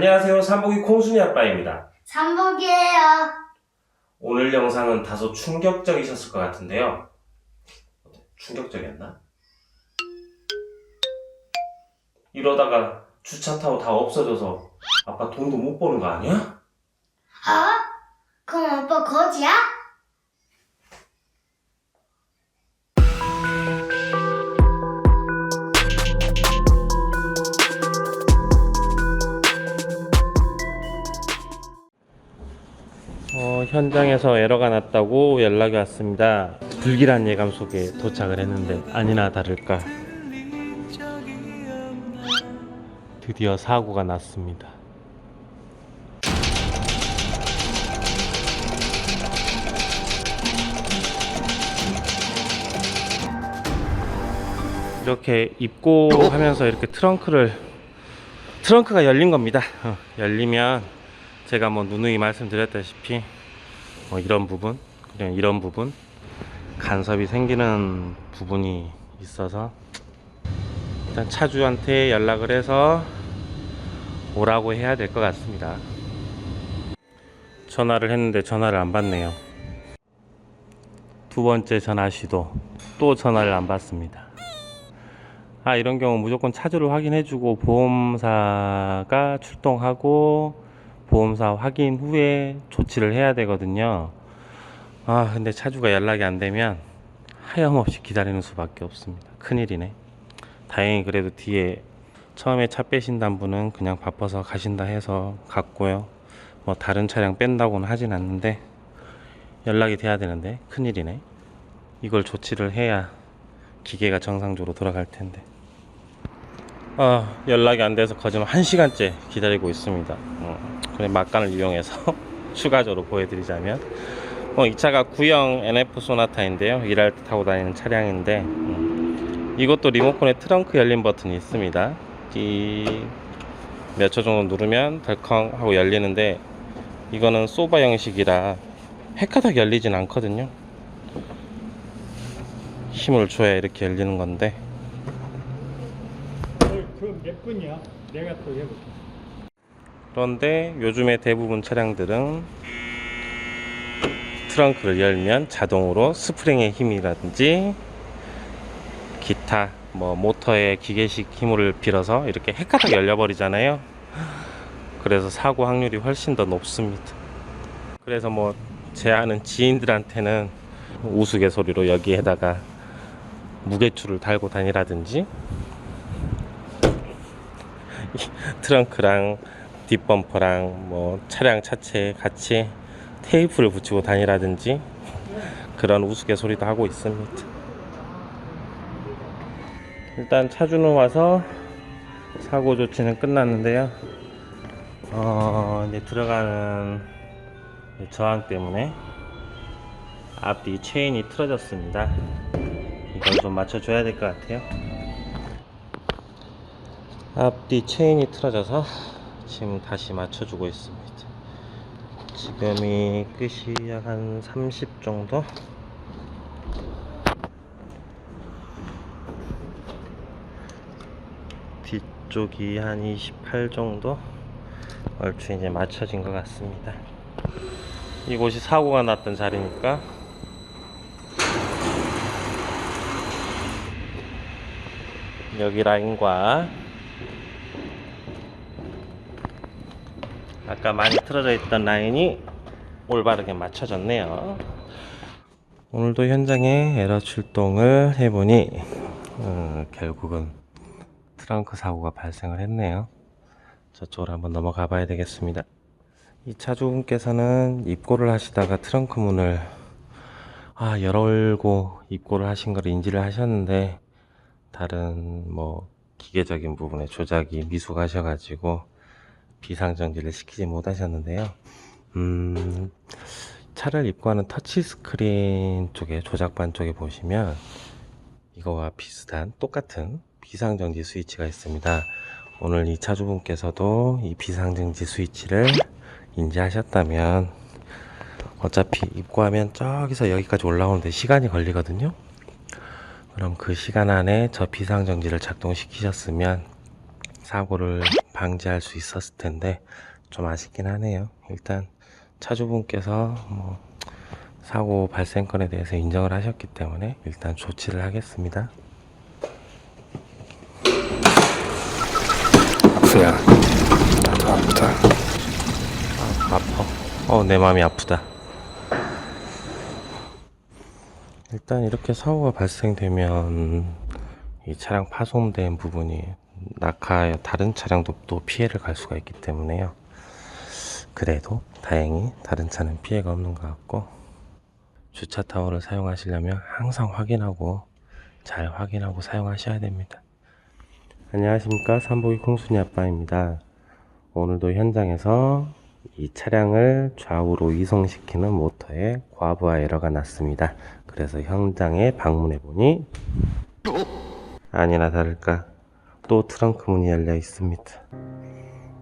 안녕하세요. 삼복이 콩순이 아빠입니다. 삼복이에요. 오늘 영상은 다소 충격적이셨을 것 같은데요. 충격적이었나? 이러다가 주차 타고 다 없어져서 아빠 돈도 못 버는 거 아니야? 어? 그럼 오빠 거지야? 현장에서 에러가 났다고 연락이 왔습니다. 불길한 예감 속에 도착을 했는데 아니나 다를까 드디어 사고가 났습니다. 이렇게 입고하면서 이렇게 트렁크를 트렁크가 열린 겁니다. 어, 열리면 제가 뭐 누누이 말씀드렸다시피 뭐 이런 부분 그냥 이런 부분 간섭이 생기는 부분이 있어서 일단 차주한테 연락을 해서 오라고 해야 될 것 같습니다. 전화를 했는데 전화를 안 받네요. 두 번째 전화 시도 또 전화를 안 받습니다. 아 이런 경우 무조건 차주를 확인해주고 보험사가 출동하고 보험사 확인 후에 조치를 해야 되거든요. 아 근데 차주가 연락이 안 되면 하염없이 기다리는 수밖에 없습니다. 큰일이네. 다행히 그래도 뒤에 처음에 차 빼신다는 분은 그냥 바빠서 가신다 해서 갔고요. 뭐 다른 차량 뺀다고는 하진 않는데 연락이 돼야 되는데 큰일이네. 이걸 조치를 해야 기계가 정상적으로 돌아갈 텐데. 아, 연락이 안 돼서 거짓말 1시간째 기다리고 있습니다. 어, 그래 막간을 이용해서 추가적으로 보여드리자면 어, 이 차가 구형 NF 소나타인데요. 일할 때 타고 다니는 차량인데 음, 이것도 리모컨에 트렁크 열림 버튼이 있습니다. 이 몇 초 정도 누르면 덜컹 하고 열리는데 이거는 소바 형식이라 헷가닥 열리진 않거든요. 힘을 줘야 이렇게 열리는 건데 분이야? 내가 또 해볼게. 그런데 요즘에 대부분 차량들은 트렁크를 열면 자동으로 스프링의 힘이라든지 기타 뭐 모터의 기계식 힘을 빌어서 이렇게 헷가닥 열려버리잖아요. 그래서 사고 확률이 훨씬 더 높습니다. 그래서 뭐 제 아는 지인들한테는 우스갯소리로 여기에다가 무게추를 달고 다니라든지 트렁크랑 뒷범퍼랑 뭐 차량 차체에 같이 테이프를 붙이고 다니라든지 그런 우스갯소리도 하고 있습니다. 일단 차주는 와서 사고 조치는 끝났는데요. 어, 이제 들어가는 저항 때문에 앞뒤 체인이 틀어졌습니다. 이걸 좀 맞춰줘야 될 것 같아요. 앞뒤 체인이 틀어져서 지금 다시 맞춰주고 있습니다. 지금이 끝이 약 한 30 정도? 뒤쪽이 한 28 정도? 얼추 이제 맞춰진 것 같습니다. 이곳이 사고가 났던 자리니까 여기 라인과 아까 많이 틀어져 있던 라인이 올바르게 맞춰졌네요. 오늘도 현장에 에러 출동을 해보니 어, 결국은 트렁크 사고가 발생을 했네요. 저쪽으로 한번 넘어가 봐야 되겠습니다. 이 차주분께서는 입고를 하시다가 트렁크 문을 아, 열고 입고를 하신 걸 인지를 하셨는데 다른 뭐 기계적인 부분에 조작이 미숙하셔 가지고 비상정지를 시키지 못하셨는데요. 음, 차를 입고하는 터치 스크린 쪽에 조작반 쪽에 보시면 이거와 비슷한 똑같은 비상정지 스위치가 있습니다. 오늘 이 차주분께서도 이 비상정지 스위치를 인지하셨다면 어차피 입고하면 저기서 여기까지 올라오는데 시간이 걸리거든요. 그럼 그 시간 안에 저 비상정지를 작동시키셨으면 사고를 방지할 수 있었을 텐데 좀 아쉽긴 하네요. 일단 차주분께서 뭐 사고 발생 건에 대해서 인정을 하셨기 때문에 일단 조치를 하겠습니다. 수야 나도 아프다 아파. 어, 내 마음이 아프다. 일단 이렇게 사고가 발생되면 이 차량 파손된 부분이 낙하여 다른 차량도 또 피해를 갈 수가 있기 때문에요. 그래도 다행히 다른 차는 피해가 없는 것 같고 주차 타워를 사용하시려면 항상 확인하고 잘 확인하고 사용하셔야 됩니다. 안녕하십니까 삼복이 콩순이 아빠입니다. 오늘도 현장에서 이 차량을 좌우로 이송시키는 모터에 과부하 에러가 났습니다. 그래서 현장에 방문해 보니 아니나 다를까 또 트렁크 문이 열려 있습니다.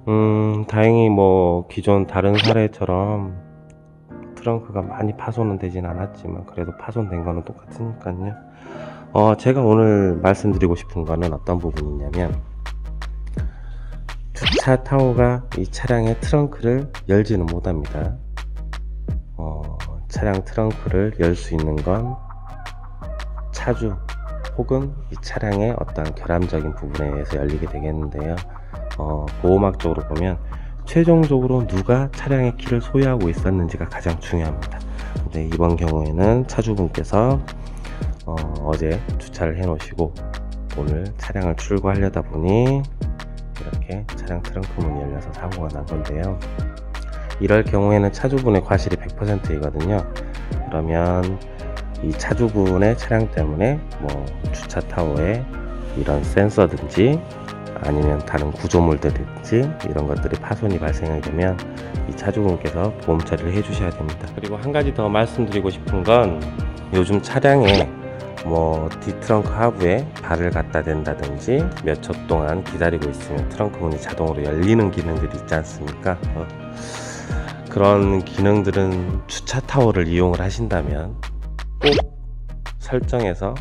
음, 다행히 뭐 기존 다른 사례처럼 트렁크가 많이 파손은 되진 않았지만 그래도 파손된 거는 똑같으니까요. 어, 제가 오늘 말씀드리고 싶은 거는 어떤 부분이냐면 주차 타워가 이 차량의 트렁크를 열지는 못합니다. 어, 차량 트렁크를 열 수 있는 건 차주 혹은 이 차량의 어떤 결함적인 부분에 의해서 열리게 되겠는데요. 어, 보호막적으로 보면 최종적으로 누가 차량의 키를 소유하고 있었는지가 가장 중요합니다. 근데 이번 경우에는 차주분께서 어, 제 주차를 해 놓으시고 오늘 차량을 출고하려다 보니 이렇게 차량 트렁크 문이 열려서 사고가 난 건데요. 이럴 경우에는 차주분의 과실이 100%이거든요. 그러면 이 차주분의 차량 때문에 뭐 주차 타워에 이런 센서든지 아니면 다른 구조물들이든지 이런 것들이 파손이 발생하게 되면 이 차주분께서 보험 처리를 해주셔야 됩니다. 그리고 한 가지 더 말씀드리고 싶은 건 요즘 차량에 뭐 뒤트렁크 하부에 발을 갖다 댄다든지 몇 초 동안 기다리고 있으면 트렁크 문이 자동으로 열리는 기능들이 있지 않습니까? 어, 그런 기능들은 주차 타워를 이용을 하신다면 꼭 설정해서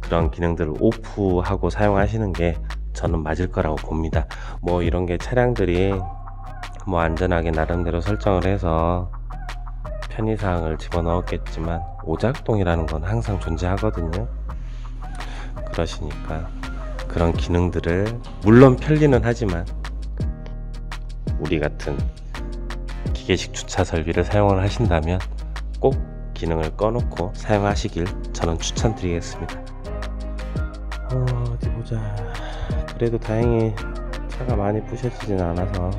그런 기능들을 오프하고 사용하시는 게 저는 맞을 거라고 봅니다. 뭐 이런 게 차량들이 뭐 안전하게 나름대로 설정을 해서 편의사항을 집어넣었겠지만 오작동이라는 건 항상 존재하거든요. 그러시니까 그런 기능들을 물론 편리는 하지만 우리 같은 기계식 주차 설비를 사용을 하신다면 꼭 기능을 꺼놓고 사용하시길 저는 추천드리겠습니다. 어, 어디 보자. 그래도 다행히 차가 많이 부셔지진 않아서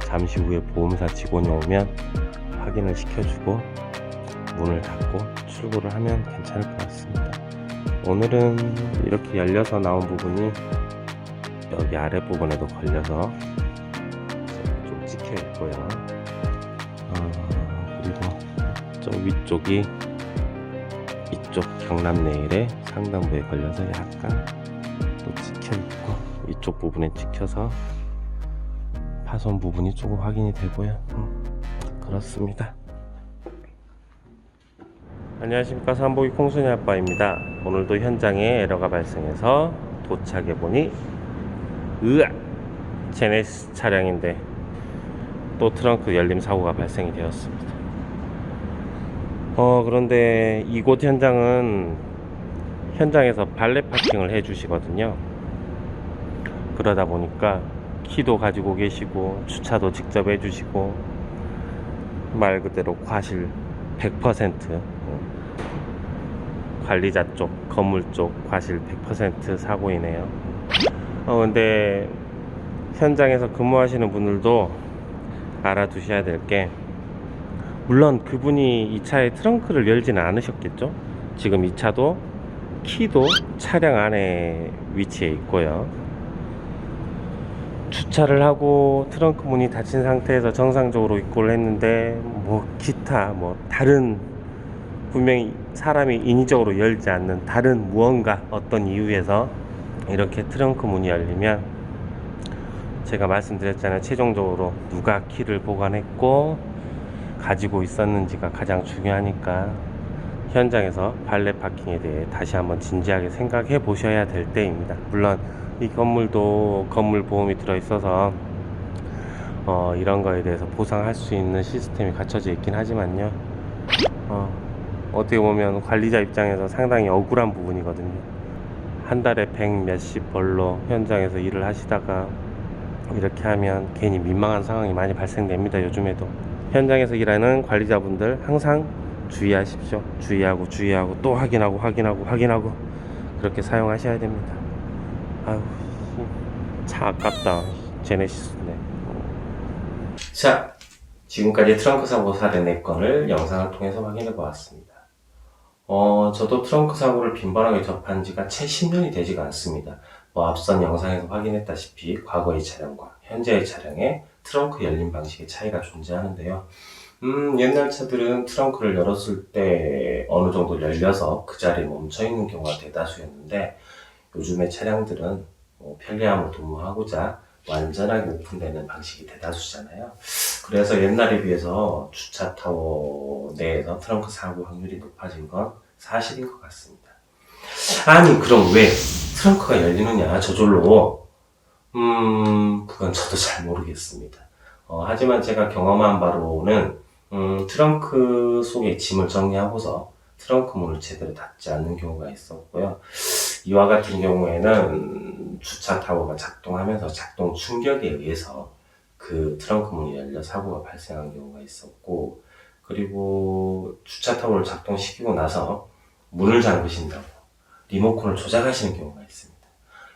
잠시 후에 보험사 직원이 오면 확인을 시켜주고 문을 닫고 출고를 하면 괜찮을 것 같습니다. 오늘은 이렇게 열려서 나온 부분이 여기 아랫부분에도 걸려서 좀 찍혀 있고요. 저 위쪽이 이쪽 경남 레일의 상단부에 걸려서 약간 또 찍혀 있고 이쪽 부분에 찍혀서 파손 부분이 조금 확인이 되고요. 음, 그렇습니다. 안녕하십니까 삼복이 콩순이 아빠입니다. 오늘도 현장에 에러가 발생해서 도착해 보니 으아 제네시스 차량인데 또 트렁크 열림 사고가 발생이 되었습니다. 어 그런데 이곳 현장은 현장에서 발레 파킹을 해 주시거든요. 그러다 보니까 키도 가지고 계시고 주차도 직접 해 주시고 말 그대로 과실 100% 어, 관리자 쪽 건물 쪽 과실 100% 사고이네요. 어 근데 현장에서 근무하시는 분들도 알아두셔야 될 게 물론 그분이 이 차의 트렁크를 열지는 않으셨겠죠. 지금 이 차도 키도 차량 안에 위치해 있고요. 주차를 하고 트렁크 문이 닫힌 상태에서 정상적으로 입고를 했는데 뭐 기타 뭐 다른 분명히 사람이 인위적으로 열지 않는 다른 무언가 어떤 이유에서 이렇게 트렁크 문이 열리면 제가 말씀드렸잖아요 최종적으로 누가 키를 보관했고 가지고 있었는지가 가장 중요하니까 현장에서 발레 파킹에 대해 다시 한번 진지하게 생각해 보셔야 될 때입니다 물론 이 건물도 건물 보험이 들어 있어서 어, 이런 거에 대해서 보상할 수 있는 시스템이 갖춰져 있긴 하지만요. 어, 어떻게 보면 관리자 입장에서 상당히 억울한 부분이거든요. 한 달에 백 몇십 벌로 현장에서 일을 하시다가 이렇게 하면 괜히 민망한 상황이 많이 발생됩니다. 요즘에도 현장에서 일하는 관리자분들 항상 주의하십시오. 주의하고 주의하고 또 확인하고 확인하고 확인하고 그렇게 사용하셔야 됩니다. 아유, 차 아깝다. 제네시스네. 자, 지금까지 트렁크 사고 사례 4건을 영상을 통해서 확인해 보았습니다. 어, 저도 트렁크 사고를 빈번하게 접한 지가 채 10년이 되지가 않습니다. 뭐 앞선 영상에서 확인했다시피 과거의 차량과 현재의 차량의 트렁크 열림 방식의 차이가 존재하는데요. 음, 옛날 차들은 트렁크를 열었을 때 어느 정도 열려서 그 자리에 멈춰 있는 경우가 대다수였는데 요즘의 차량들은 뭐 편리함을 도모하고자 완전하게 오픈되는 방식이 대다수잖아요. 그래서 옛날에 비해서 주차 타워 내에서 트렁크 사고 확률이 높아진 건 사실인 것 같습니다. 아니, 그럼 왜 트렁크가 열리느냐, 저절로? 음, 그건 저도 잘 모르겠습니다. 어, 하지만 제가 경험한 바로는, 음, 트렁크 속에 짐을 정리하고서 트렁크 문을 제대로 닫지 않는 경우가 있었고요. 이와 같은 경우에는 주차 타워가 작동하면서 작동 충격에 의해서 그 트렁크 문이 열려 사고가 발생한 경우가 있었고, 그리고 주차 타워를 작동시키고 나서 문을 잠그신다고 리모컨을 조작하시는 경우가 있습니다.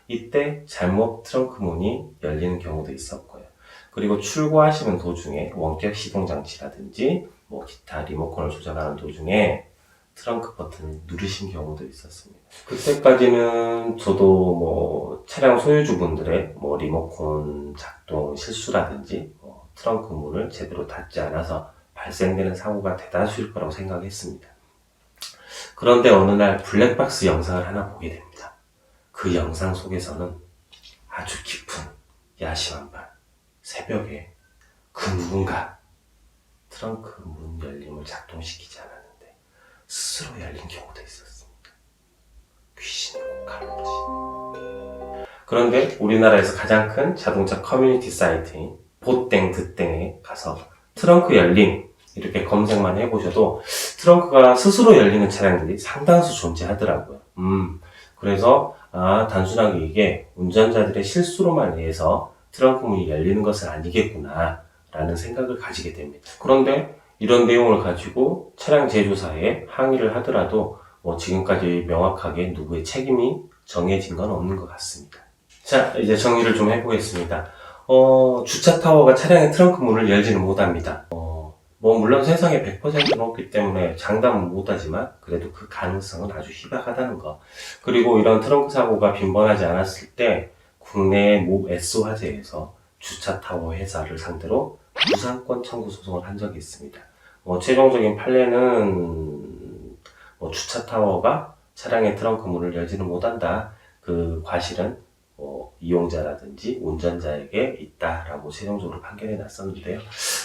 이때 잘못 트렁크 문이 열리는 경우도 있었고요. 그리고 출고하시는 도중에 원격 시동 장치라든지 뭐 기타 리모컨을 조작하는 도중에 트렁크 버튼을 누르신 경우도 있었습니다. 그때까지는 저도 뭐 차량 소유주분들의 뭐 리모컨 작동 실수라든지 뭐 트렁크 문을 제대로 닫지 않아서 발생되는 사고가 대다수일 거라고 생각했습니다. 그런데 어느 날 블랙박스 영상을 하나 보게 됩니다. 그 영상 속에서는 아주 깊은 야심한 밤, 새벽에 그 누군가 트렁크 문 열림을 작동시키지 않았는데 스스로 열린 경우도 있었습니다. 귀신의 칼로지. 그런데 우리나라에서 가장 큰 자동차 커뮤니티 사이트인 보땡 드땡에 가서 트렁크 열림 이렇게 검색만 해보셔도 트렁크가 스스로 열리는 차량들이 상당수 존재하더라고요. 음, 그래서 아 단순하게 이게 운전자들의 실수로만 인해서 트렁크 문이 열리는 것은 아니겠구나 라는 생각을 가지게 됩니다. 그런데 이런 내용을 가지고 차량 제조사에 항의를 하더라도 뭐 지금까지 명확하게 누구의 책임이 정해진 건 없는 것 같습니다. 자, 이제 정리를 좀 해보겠습니다. 어, 주차 타워가 차량의 트렁크 문을 열지는 못합니다. 어, 뭐 물론 세상에 100%는 없기 때문에 장담은 못하지만 그래도 그 가능성은 아주 희박하다는 거. 그리고 이런 트렁크 사고가 빈번하지 않았을 때 국내 모 S 화재에서 주차 타워 회사를 상대로 부상권 청구 소송을 한 적이 있습니다. 뭐 최종적인 판례는 뭐 주차 타워가 차량의 트렁크 문을 열지는 못한다. 그 과실은 뭐 이용자라든지 운전자에게 있다라고 최종적으로 판결이 났었는데요.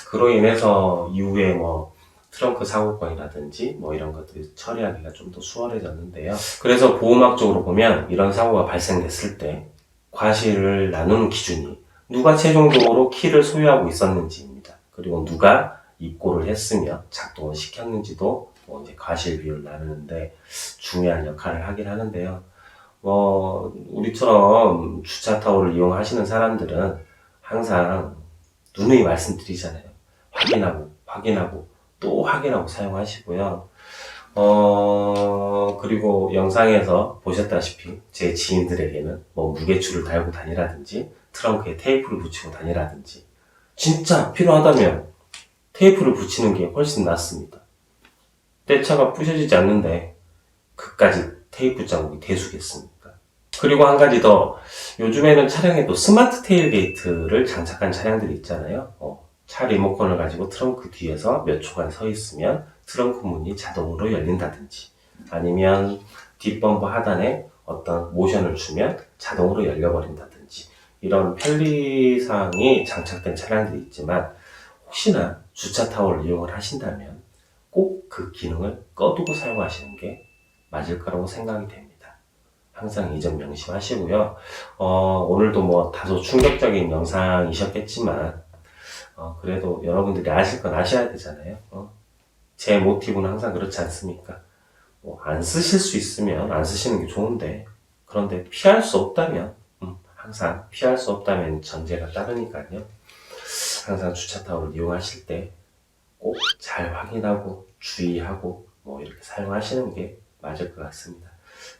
그로 인해서 이후에 뭐 트렁크 사고권이라든지 뭐 이런 것들이 처리하기가 좀 더 수월해졌는데요. 그래서 보호막적으로 보면 이런 사고가 발생됐을 때 과실을 나누는 기준이 누가 최종적으로 키를 소유하고 있었는지입니다. 그리고 누가 입고를 했으며 작동을 시켰는지도 뭐 이제 과실 비율을 나누는데 중요한 역할을 하긴 하는데요. 뭐 우리처럼 주차 타워를 이용하시는 사람들은 항상 누누이 말씀드리잖아요. 확인하고 확인하고 또 확인하고 사용하시고요. 어 그리고 영상에서 보셨다시피 제 지인들에게는 뭐 무게추를 달고 다니라든지 트렁크에 테이프를 붙이고 다니라든지 진짜 필요하다면 테이프를 붙이는 게 훨씬 낫습니다. 내 차가 부셔지지 않는데 그까지 테이프 자국이 대수겠습니까? 그리고 한 가지 더 요즘에는 차량에도 스마트 테일게이트를 장착한 차량들이 있잖아요. 어, 차 리모컨을 가지고 트렁크 뒤에서 몇 초간 서 있으면 트렁크 문이 자동으로 열린다든지 아니면 뒷범퍼 하단에 어떤 모션을 주면 자동으로 열려버린다든지 이런 편리사항이 장착된 차량들이 있지만 혹시나 주차 타워를 이용을 하신다면 꼭 그 기능을 꺼두고 사용하시는 게 맞을 거라고 생각이 됩니다. 항상 이 점 명심하시고요. 어, 오늘도 뭐 다소 충격적인 영상이셨겠지만, 어, 그래도 여러분들이 아실 건 아셔야 되잖아요. 어? 제 모티브는 항상 그렇지 않습니까? 뭐, 안 쓰실 수 있으면 안 쓰시는 게 좋은데, 그런데 피할 수 없다면, 음, 항상 피할 수 없다면 전제가 따르니까요. 항상 주차 타워를 이용하실 때 꼭 잘 확인하고 주의하고 뭐 이렇게 사용하시는 게 맞을 것 같습니다.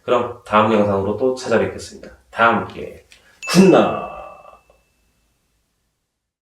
그럼 다음 영상으로 또 찾아뵙겠습니다. 다음 기회에 굿나잇!